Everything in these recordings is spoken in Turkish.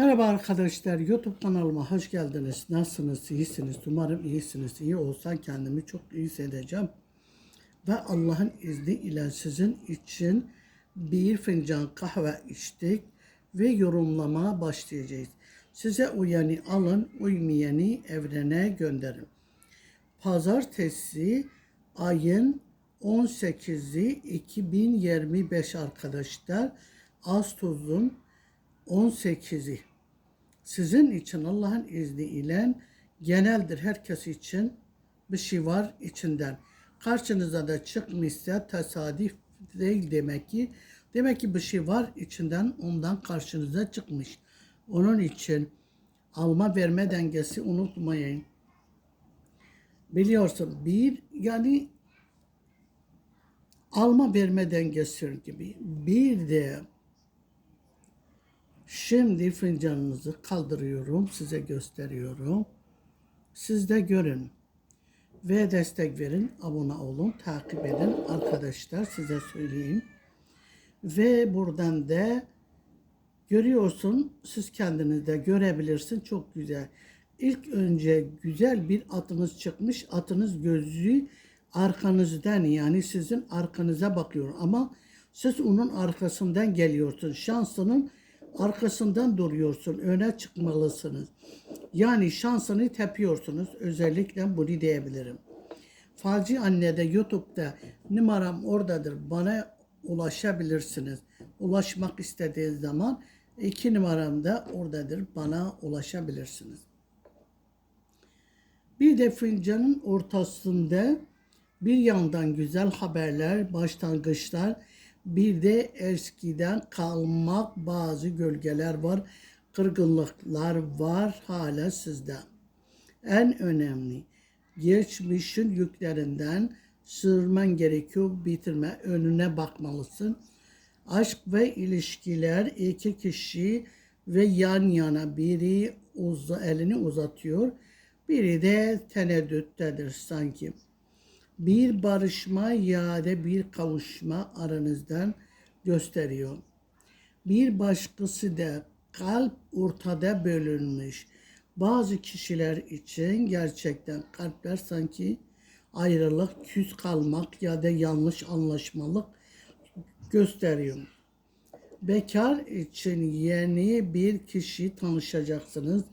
Merhaba arkadaşlar, YouTube kanalıma hoş geldiniz. Nasılsınız, iyisiniz? Umarım iyisiniz. İyi olsan kendimi çok iyi hissedeceğim. Ve Allah'ın izni ile sizin için bir fincan kahve içtik ve yorumlamaya başlayacağız. Size uyanı alın, uymayanı evrene gönderin. Pazartesi ayın 18'i 2025 arkadaşlar. Ağustos'un 18'i. Sizin için Allah'ın izniyle geneldir herkes için bir şey var içinden. Karşınıza da çıkmışsa tesadüf değil demek ki. Demek ki bir şey var içinden ondan karşınıza çıkmış. Onun için alma verme dengesi unutmayın. Biliyorsun bir yani alma verme dengesi gibi. Bir de Şimdi fincanınızı kaldırıyorum, size gösteriyorum. Siz de görün ve destek verin, abone olun, takip edin arkadaşlar size söyleyeyim. Ve buradan da görüyorsun, siz kendiniz de görebilirsin çok güzel. İlk önce güzel bir atınız çıkmış, atınız gözü arkanızdan yani sizin arkanıza bakıyor ama siz onun arkasından geliyorsun. Şansının arkasından duruyorsun. Öne çıkmalısınız. Yani şansını tepiyorsunuz. Özellikle bunu diyebilirim. Falcı Anne'de YouTube'da numaram oradadır. Bana ulaşabilirsiniz. Ulaşmak istediğiniz zaman iki numaram da oradadır. Bana ulaşabilirsiniz. Bir de fincanın ortasında bir yandan güzel haberler, başlangıçlar, bir de eskiden kalmak bazı gölgeler var, kırgınlıklar var hala sizde. En önemli geçmişin yüklerinden sığırman gerekiyor, bitirme, önüne bakmalısın. Aşk ve ilişkiler iki kişi ve yan yana biri uz elini uzatıyor, biri de teneddüttedir sanki bir barışma ya da bir kavuşma aranızdan gösteriyor. Bir başkası da kalp ortada bölünmüş. Bazı kişiler için gerçekten kalpler sanki ayrılık, küs kalmak ya da yanlış anlaşmalık gösteriyor. Bekar için yeni bir kişi tanışacaksınız.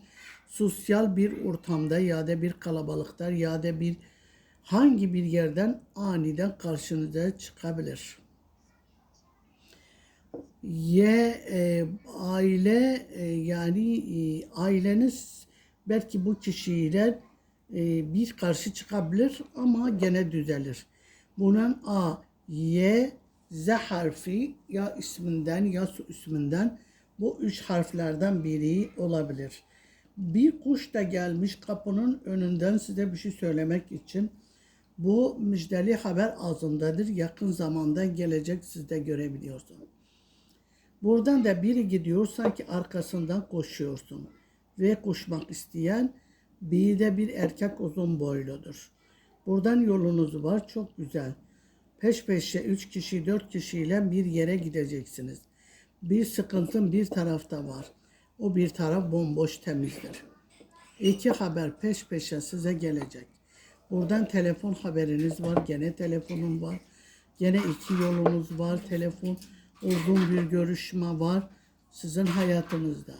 Sosyal bir ortamda ya da bir kalabalıkta ya da bir hangi bir yerden aniden karşınıza çıkabilir. Y e, aile e, yani e, aileniz belki bu kişiyle e, bir karşı çıkabilir ama gene düzelir. Bunun A, Y, Z harfi ya isminden ya su isminden bu üç harflerden biri olabilir. Bir kuş da gelmiş kapının önünden size bir şey söylemek için bu müjdeli haber ağzındadır. Yakın zamanda gelecek siz de görebiliyorsunuz. Buradan da biri gidiyor sanki arkasından koşuyorsun. Ve koşmak isteyen bir de bir erkek uzun boyludur. Buradan yolunuz var çok güzel. Peş peşe üç kişi dört kişiyle bir yere gideceksiniz. Bir sıkıntın bir tarafta var. O bir taraf bomboş temizdir. İki haber peş peşe size gelecek. Buradan telefon haberiniz var. Gene telefonum var. Gene iki yolunuz var. Telefon uzun bir görüşme var. Sizin hayatınızda.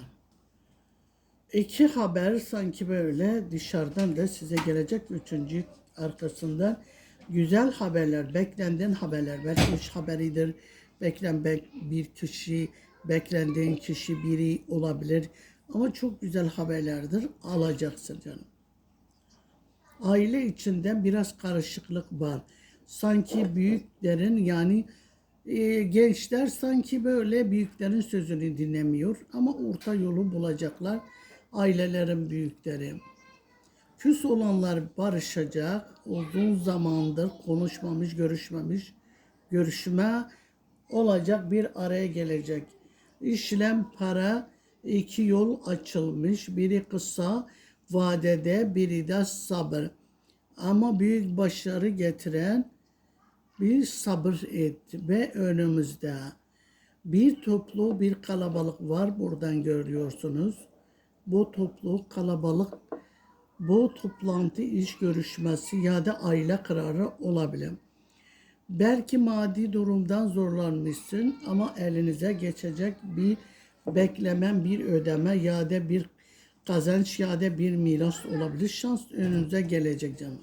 İki haber sanki böyle dışarıdan da size gelecek. Üçüncü arkasından güzel haberler, beklendiğin haberler. Belki üç haberidir. Beklen bir kişi, beklendiğin kişi biri olabilir. Ama çok güzel haberlerdir. Alacaksın canım aile içinde biraz karışıklık var. Sanki büyüklerin yani e, gençler sanki böyle büyüklerin sözünü dinlemiyor ama orta yolu bulacaklar ailelerin büyükleri. Küs olanlar barışacak. Uzun zamandır konuşmamış, görüşmemiş. Görüşme olacak, bir araya gelecek. İşlem para iki yol açılmış. Biri kısa, vadede biri de sabır. Ama büyük başarı getiren bir sabır et ve önümüzde. Bir toplu bir kalabalık var buradan görüyorsunuz. Bu toplu kalabalık bu toplantı iş görüşmesi ya da aile kararı olabilir. Belki maddi durumdan zorlanmışsın ama elinize geçecek bir beklemen, bir ödeme ya da bir kazanç ya da bir miras olabilir. Şans önünüze gelecek canım.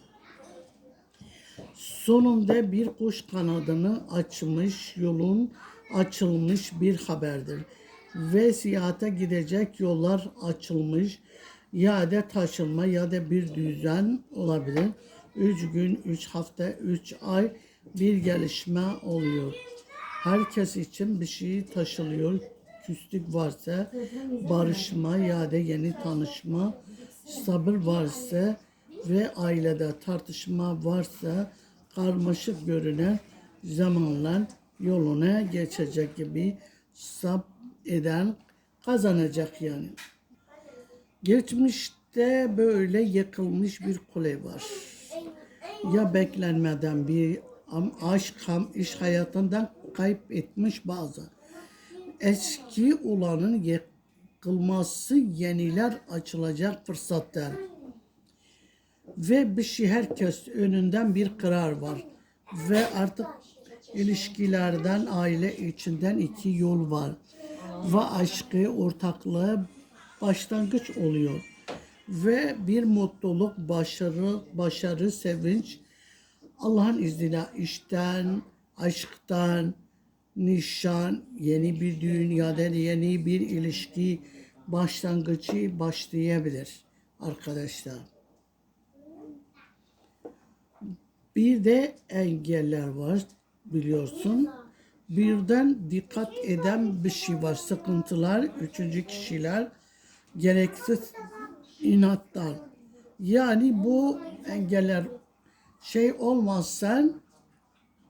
Sonunda bir kuş kanadını açmış, yolun açılmış bir haberdir. Ve seyahate gidecek yollar açılmış ya da taşınma ya da bir düzen olabilir. Üç gün, üç hafta, üç ay bir gelişme oluyor. Herkes için bir şey taşılıyor. Küslük varsa barışma ya da yeni tanışma, sabır varsa ve ailede tartışma varsa karmaşık görünen zamanlar yoluna geçecek gibi sab eden kazanacak yani. Geçmişte böyle yıkılmış bir kule var. Ya beklenmeden bir aşk ham iş hayatından kayıp etmiş bazı. Eski olanın yıkılması yeniler açılacak fırsatlar. Ve bir şey herkes önünden bir karar var. Ve artık ilişkilerden aile içinden iki yol var. Ve aşkı, ortaklığı başlangıç oluyor. Ve bir mutluluk, başarı, başarı, sevinç Allah'ın izniyle işten, aşktan, nişan, yeni bir düğün ya da yeni bir ilişki başlangıcı başlayabilir arkadaşlar. Bir de engeller var biliyorsun. Birden dikkat eden bir şey var. Sıkıntılar, üçüncü kişiler, gereksiz inatlar. Yani bu engeller şey olmazsa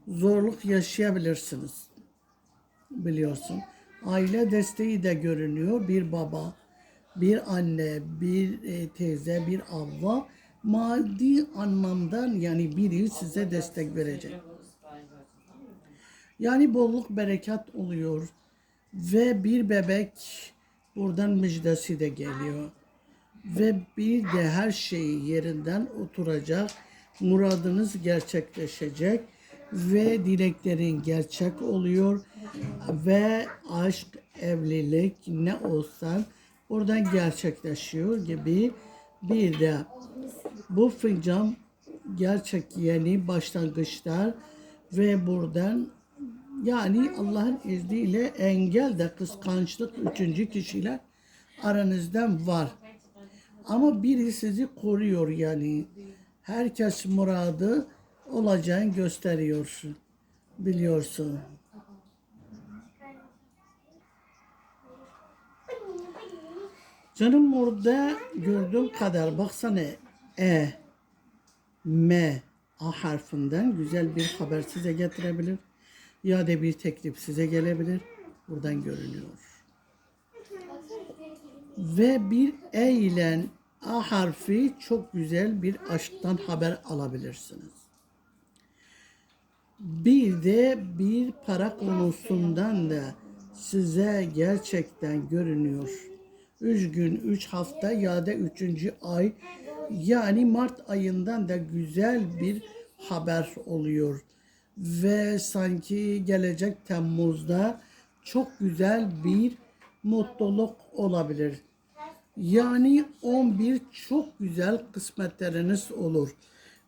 zorluk yaşayabilirsiniz. Biliyorsun. Aile desteği de görünüyor. Bir baba, bir anne, bir e, teyze, bir abla maddi anlamdan yani biri size destek verecek. Yani bolluk bereket oluyor ve bir bebek buradan müjdesi de geliyor. Ve bir de her şey yerinden oturacak, muradınız gerçekleşecek ve dileklerin gerçek oluyor ve aşk, evlilik ne olsa oradan gerçekleşiyor gibi bir de bu fincan gerçek yeni başlangıçlar ve buradan yani Allah'ın izniyle engel de kıskançlık üçüncü kişiler aranızdan var. Ama biri sizi koruyor yani. Herkes muradı olacağını gösteriyor. Biliyorsun. Canım orada gördüğüm kadar baksana E, M, A harfinden güzel bir haber size getirebilir. Ya da bir teklif size gelebilir. Buradan görünüyor. Ve bir E ile A harfi çok güzel bir aşktan haber alabilirsiniz. Bir de bir para konusundan da size gerçekten görünüyor. Üç gün, üç hafta ya da üçüncü ay yani Mart ayından da güzel bir haber oluyor. Ve sanki gelecek Temmuz'da çok güzel bir mutluluk olabilir. Yani 11 çok güzel kısmetleriniz olur.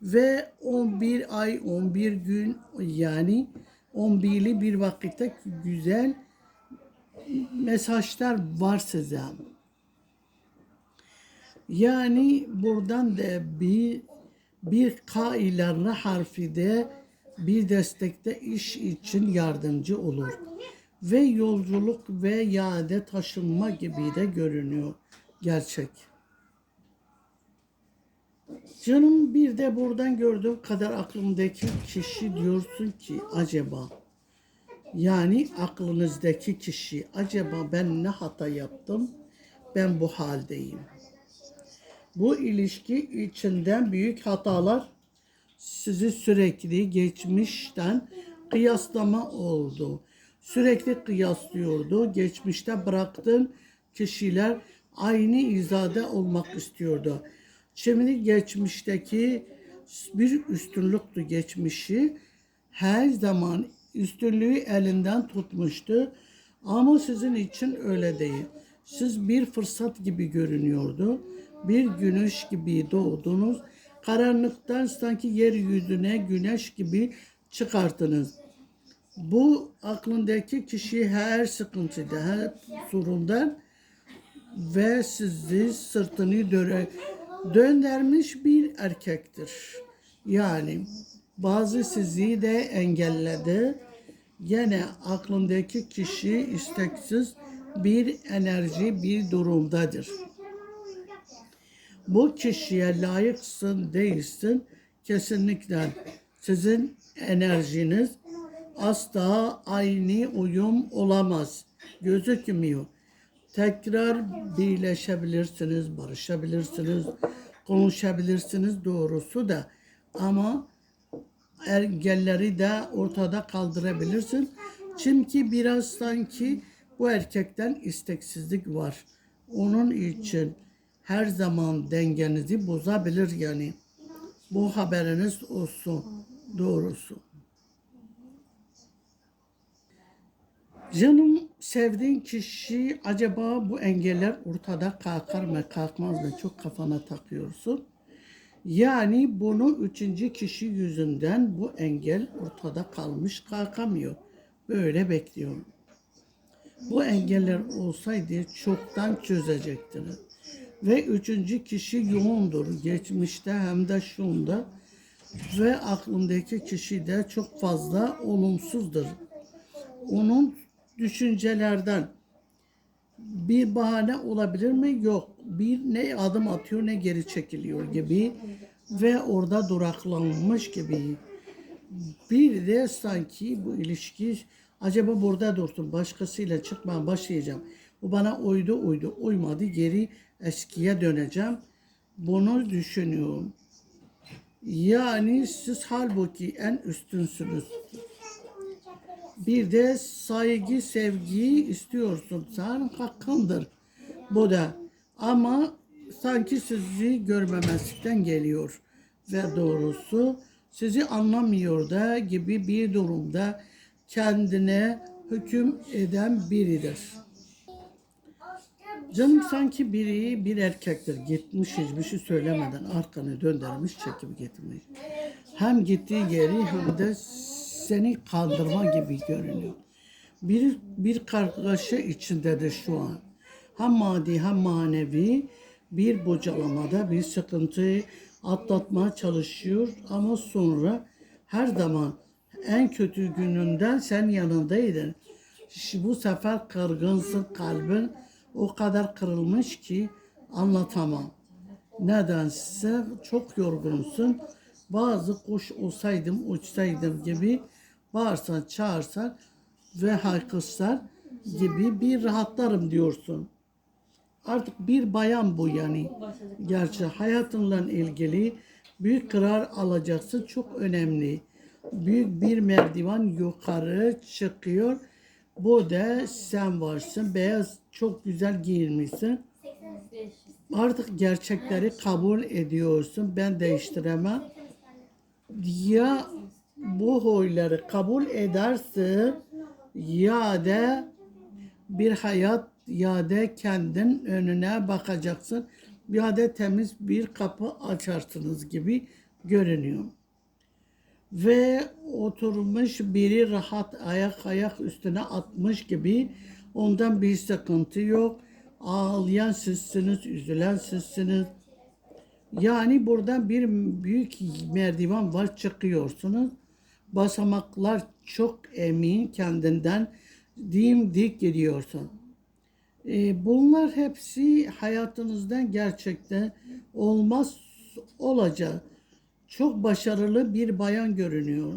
Ve 11 ay, 11 gün yani 11'li bir vakitte güzel mesajlar var size. Yani buradan da bir bir K ile R harfi de bir destekte iş için yardımcı olur. Ve yolculuk ve ya da taşınma gibi de görünüyor. Gerçek. Canım bir de buradan gördüğüm kadar aklımdaki kişi diyorsun ki acaba yani aklınızdaki kişi acaba ben ne hata yaptım ben bu haldeyim. Bu ilişki içinden büyük hatalar sizi sürekli geçmişten kıyaslama oldu. Sürekli kıyaslıyordu. Geçmişte bıraktığın kişiler aynı izade olmak istiyordu. Şimdi geçmişteki bir üstünlüktü geçmişi. Her zaman üstünlüğü elinden tutmuştu. Ama sizin için öyle değil. Siz bir fırsat gibi görünüyordu. Bir güneş gibi doğdunuz. Karanlıktan sanki yeryüzüne güneş gibi çıkarttınız. Bu aklındaki kişi her sıkıntıda, her sorundan ve sizi sırtını döne, döndürmüş bir erkektir. Yani bazı sizi de engelledi. Gene aklındaki kişi isteksiz bir enerji, bir durumdadır. Bu kişiye layıksın değilsin kesinlikle sizin enerjiniz asla aynı uyum olamaz. Gözükmüyor. Tekrar birleşebilirsiniz, barışabilirsiniz, konuşabilirsiniz doğrusu da ama engelleri de ortada kaldırabilirsin. Çünkü biraz sanki bu erkekten isteksizlik var. Onun için her zaman dengenizi bozabilir yani. Bu haberiniz olsun doğrusu. Canım sevdiğin kişi acaba bu engeller ortada kalkar mı kalkmaz mı çok kafana takıyorsun. Yani bunu üçüncü kişi yüzünden bu engel ortada kalmış kalkamıyor. Böyle bekliyorum. Bu engeller olsaydı çoktan çözecektiniz. Ve üçüncü kişi yoğundur. Geçmişte hem de şunda. Ve aklındaki kişi de çok fazla olumsuzdur. Onun düşüncelerden bir bahane olabilir mi? Yok. Bir ne adım atıyor ne geri çekiliyor gibi ve orada duraklanmış gibi. Bir de sanki bu ilişki acaba burada dursun başkasıyla çıkmaya başlayacağım. Bu bana uydu uydu uymadı geri eskiye döneceğim. Bunu düşünüyorum. Yani siz halbuki en üstünsünüz. Bir de saygı, sevgiyi istiyorsun. Senin hakkındır. Bu da. Ama sanki sizi görmemezlikten geliyor. Ve doğrusu sizi anlamıyor da gibi bir durumda kendine hüküm eden biridir. Canım sanki biri bir erkektir. Gitmiş hiçbir şey söylemeden arkanı döndürmüş çekip gitmiş. Hem gittiği yeri hem de seni kandırma gibi görünüyor. Bir, bir kargaşa içindedir şu an. Hem maddi hem manevi bir bocalamada bir sıkıntıyı atlatmaya çalışıyor ama sonra her zaman en kötü gününden sen yanındaydın. Bu sefer kırgınsın kalbin o kadar kırılmış ki anlatamam. Nedense çok yorgunsun. Bazı kuş olsaydım, uçsaydım gibi bağırsan, çağırsan ve haykırsan gibi bir rahatlarım diyorsun. Artık bir bayan bu yani. Gerçi hayatınla ilgili büyük karar alacaksın. Çok önemli. Büyük bir merdiven yukarı çıkıyor. Bu da sen varsın. Beyaz çok güzel giyinmişsin. Artık gerçekleri kabul ediyorsun. Ben değiştiremem. Ya bu huyları kabul edersin ya da bir hayat ya da kendin önüne bakacaksın ya da temiz bir kapı açarsınız gibi görünüyor. Ve oturmuş biri rahat ayak ayak üstüne atmış gibi ondan bir sıkıntı yok. Ağlayan sizsiniz, üzülen sizsiniz. Yani buradan bir büyük merdiven var çıkıyorsunuz. Basamaklar çok emin kendinden dimdik gidiyorsun. E, bunlar hepsi hayatınızdan gerçekten olmaz olacak. Çok başarılı bir bayan görünüyor.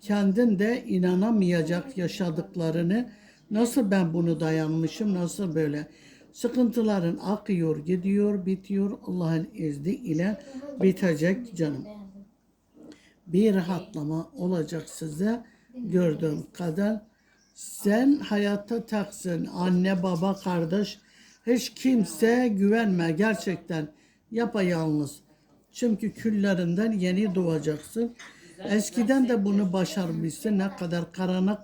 Kendin de inanamayacak yaşadıklarını. Nasıl ben bunu dayanmışım, nasıl böyle. Sıkıntıların akıyor, gidiyor, bitiyor. Allah'ın izniyle bitecek canım. Bir rahatlama olacak size gördüğüm kadar. Sen hayatta taksın. Anne, baba, kardeş. Hiç kimse güvenme gerçekten. Yapayalnız. Çünkü küllerinden yeni doğacaksın. Eskiden de bunu başarmışsın. Ne kadar karanlık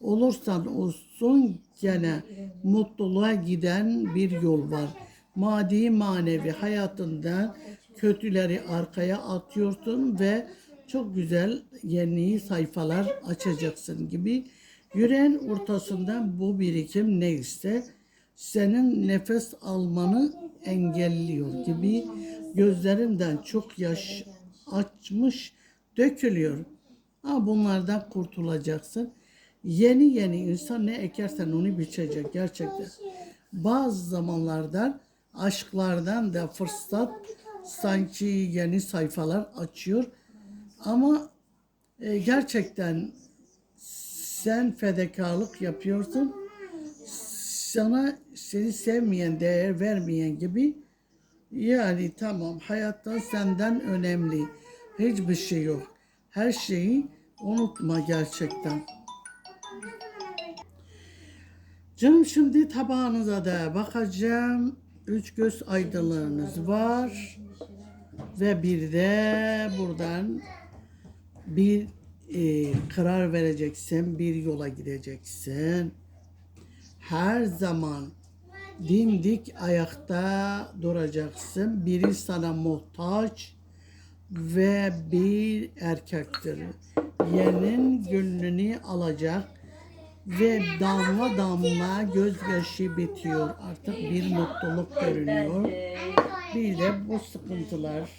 olursan olsun gene mutluluğa giden bir yol var. Maddi manevi hayatından kötüleri arkaya atıyorsun ve çok güzel yeni sayfalar açacaksın gibi. Yüreğin ortasından bu birikim neyse senin nefes almanı engelliyor gibi gözlerinden çok yaş açmış dökülüyor. Ama bunlardan kurtulacaksın. Yeni yeni insan ne ekersen onu biçecek gerçekten. Bazı zamanlarda aşklardan da fırsat sanki yeni sayfalar açıyor. Ama e, gerçekten sen fedakarlık yapıyorsun. Sana seni sevmeyen, değer vermeyen gibi yani tamam hayatta senden önemli hiçbir şey yok. Her şeyi unutma gerçekten. Canım şimdi tabağınıza da bakacağım. Üç göz aydınlığınız var. Ve bir de buradan bir e, karar vereceksin, bir yola gideceksin. Her zaman dimdik ayakta duracaksın. Biri sana muhtaç ve bir erkektir. Yerin gönlünü alacak ve damla damla gözyaşı bitiyor. Artık bir mutluluk görünüyor. Bir de bu sıkıntılar.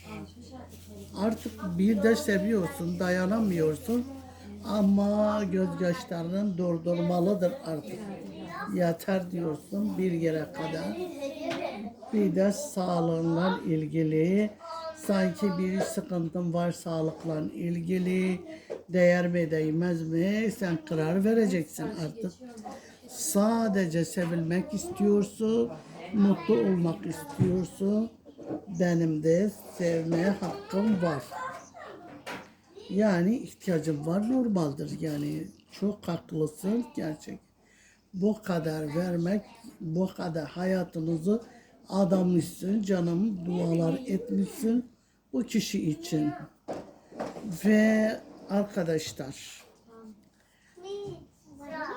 Artık bir de seviyorsun, dayanamıyorsun. Ama gözyaşlarının durdurmalıdır artık. Yeter diyorsun bir yere kadar. Bir de sağlığınla ilgili sanki bir sıkıntın var sağlıkla ilgili değer mi değmez mi sen karar vereceksin artık. Sadece sevilmek istiyorsun, mutlu olmak istiyorsun. Benim de sevmeye hakkım var. Yani ihtiyacım var normaldir yani çok haklısın gerçek. Bu kadar vermek, bu kadar hayatınızı adamışsın, canım dualar etmişsin bu kişi için. Ve arkadaşlar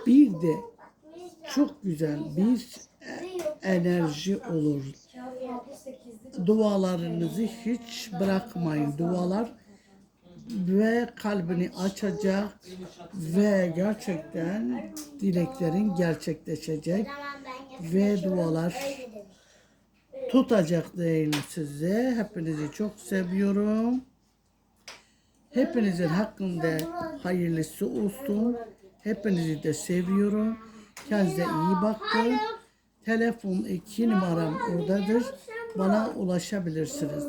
bir de çok güzel bir enerji olur. Dualarınızı hiç bırakmayın. Dualar ve kalbini açacak ve gerçekten dileklerin gerçekleşecek ve dualar tutacak değil size. Hepinizi çok seviyorum. Hepinizin hakkında hayırlısı olsun. Hepinizi de seviyorum. Kendinize iyi bakın. Telefon iki numaram oradadır. Bana ulaşabilirsiniz.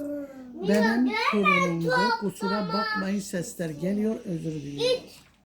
Benim torunumda kusura bakmayın sesler geliyor özür dilerim.